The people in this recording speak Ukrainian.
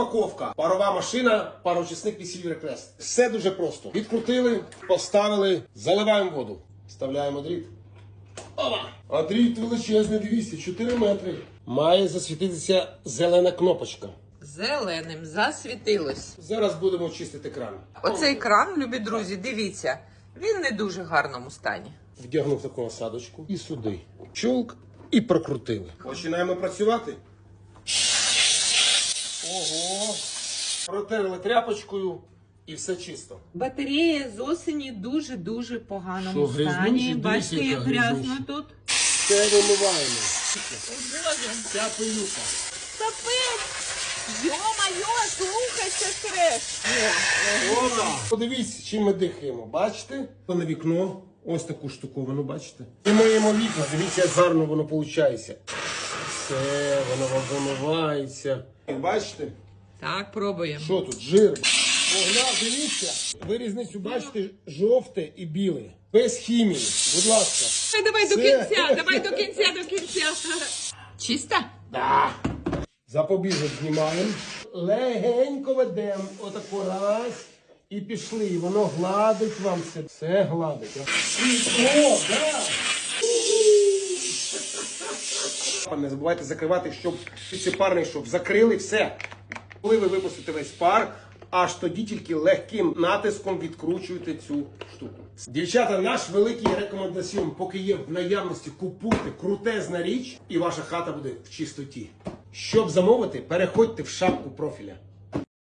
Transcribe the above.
Розпаковка. Парова машина, пароочисник під Silver Crest. Все дуже просто. Відкрутили, поставили, заливаємо воду. Вставляємо дріт. Ова! А дріт величезний, дивіться, 4 метри. Має засвітитися зелена кнопочка. Зеленим засвітилось. Зараз будемо чистити кран. Оцей кран, любі друзі, дивіться, він не дуже гарному стані. Вдягнув таку насадочку і сюди. Чулк і прокрутили. Починаємо працювати. Ого! Протерли тряпочкою і все чисто. Батарея з осені дуже-дуже Що, поганому грязнючі? стані. Дивіться, Бачите, яка як грязно грязнюча. тут. Все вимиваємо. О, Боже, Ця пилюка. капець! Йо-майо, слухайся треш! Подивіться, чим ми дихаємо. Бачите? На вікно. Ось таку штуковину, бачите? І моємо вікна. Дивіться, як гарно воно виходить. Все, воно вам вимивається. Бачите? Так, пробуємо. Що тут? Жир. Погнав, дивіться. Ви різницю бачите жовте і біле. Без хімії. Будь ласка. Давай, давай до Все. кінця, давай до кінця, до кінця. Чиста? Да. Запобіжок знімаємо. Легенько ведемо. Отако раз. І пішли. І воно гладить вам все. Все гладить. О, да. Не забувайте закривати, щоб ці парни, щоб. Закрили все. Коли ви випустите весь пар, аж тоді тільки легким натиском відкручуєте цю штуку. Дівчата, наш великий рекомендаціон, поки є в наявності, купуйте крутезна річ, і ваша хата буде в чистоті. Щоб замовити, переходьте в шапку профіля.